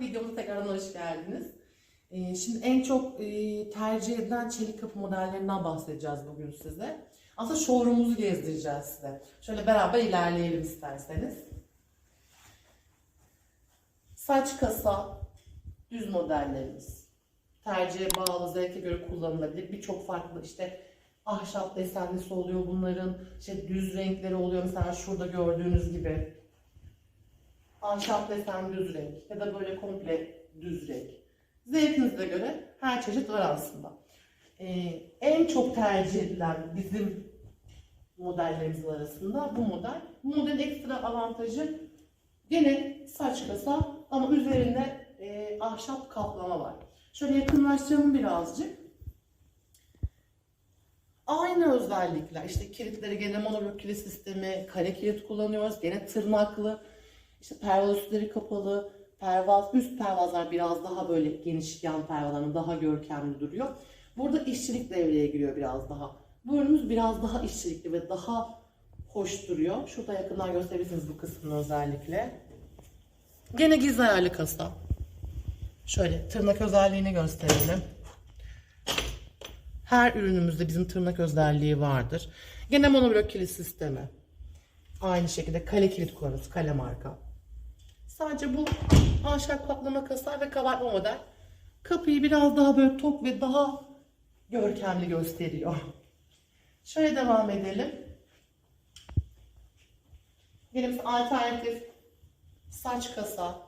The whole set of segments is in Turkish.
videomuza tekrardan hoş geldiniz. Ee, şimdi en çok e, tercih edilen çelik kapı modellerinden bahsedeceğiz bugün size. Aslında showroom'umuzu gezdireceğiz size. Şöyle beraber ilerleyelim isterseniz. Saç kasa, düz modellerimiz. Tercihe bağlı, zevke göre kullanılabilir. Birçok farklı işte ahşap desenlisi oluyor bunların. İşte düz renkleri oluyor. Mesela şurada gördüğünüz gibi ahşap desen düz renk ya da böyle komple düz renk. Zevkinize göre her çeşit var aslında. Ee, en çok tercih edilen bizim modellerimizin arasında bu model. Bu modelin ekstra avantajı gene saç kasa ama üzerinde e, ahşap kaplama var. Şöyle yakınlaştıralım birazcık. Aynı özellikler işte kilitleri gene monoblok kilit sistemi, kare kilit kullanıyoruz. Gene tırnaklı, işte pervaz üstleri kapalı, pervaz üst pervazlar biraz daha böyle geniş yan pervazlarının daha görkemli duruyor. Burada işçilik devreye giriyor biraz daha. Bu ürünümüz biraz daha işçilikli ve daha hoş duruyor. Şurada yakından gösterebilirsiniz bu kısmını özellikle. Gene gizli ayarlı kasa. Şöyle tırnak özelliğini gösterelim. Her ürünümüzde bizim tırnak özelliği vardır. Gene monoblok kilit sistemi. Aynı şekilde kale kilit kullanırız. Kale marka. Sadece bu ahşap kaplama kasa ve kabartma model kapıyı biraz daha böyle tok ve daha görkemli gösteriyor. Şöyle devam edelim. Benim alternatif saç kasa,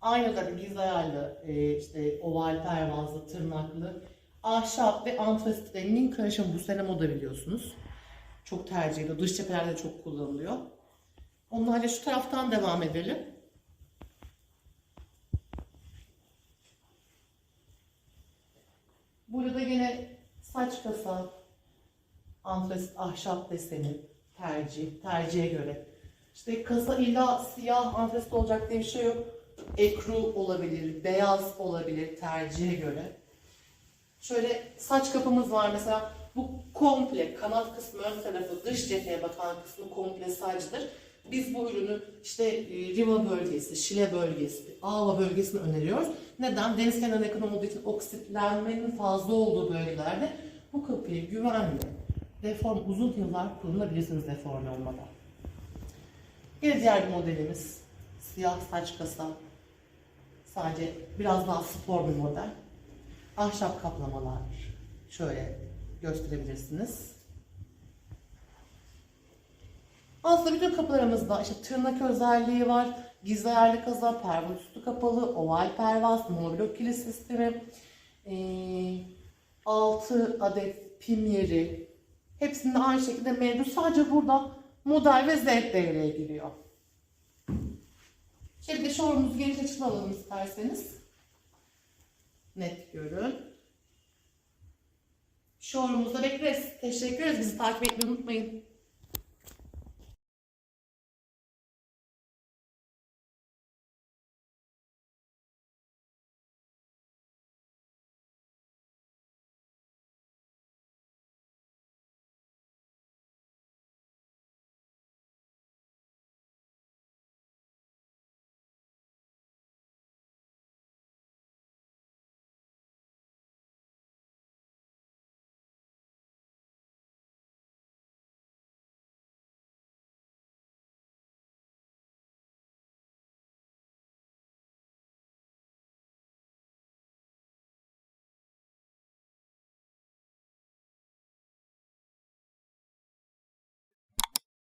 aynı bir giz ayarlı, e, işte oval pervazlı, tırnaklı, ahşap ve antrasit renginin karışımı bu sene moda biliyorsunuz. Çok tercih ediliyor. Dış cephelerde çok kullanılıyor. Onlarla şu taraftan devam edelim. Burada yine saç kasa, antrasit ahşap deseni tercih, tercihe göre. İşte kasa illa siyah antrasit olacak diye bir şey yok. Ekru olabilir, beyaz olabilir tercihe göre. Şöyle saç kapımız var mesela bu komple kanat kısmı ön tarafı dış cepheye bakan kısmı komple saçtır. Biz bu ürünü işte e, Riva bölgesi, Şile bölgesi, Ava bölgesini öneriyoruz. Neden? Deniz kenarına yakın olduğu için oksitlenmenin fazla olduğu bölgelerde bu kapıyı güvenli, deform uzun yıllar kullanabilirsiniz deforme olmadan. Yine diğer bir modelimiz siyah saç kasa. Sadece biraz daha spor bir model. Ahşap kaplamalar şöyle gösterebilirsiniz. Aslında bütün kapılarımızda işte tırnak özelliği var. Gizli ayarlı kaza, pervaz üstü kapalı, oval pervaz, monoblok kilit sistemi, 6 adet pim yeri. Hepsinde aynı şekilde mevcut. Sadece burada model ve zevk devreye giriyor. Şimdi showroom'umuzu geniş açıdan alalım isterseniz. Net görün. Showroom'umuzda bekleriz. Teşekkür ederiz. Bizi takip etmeyi unutmayın.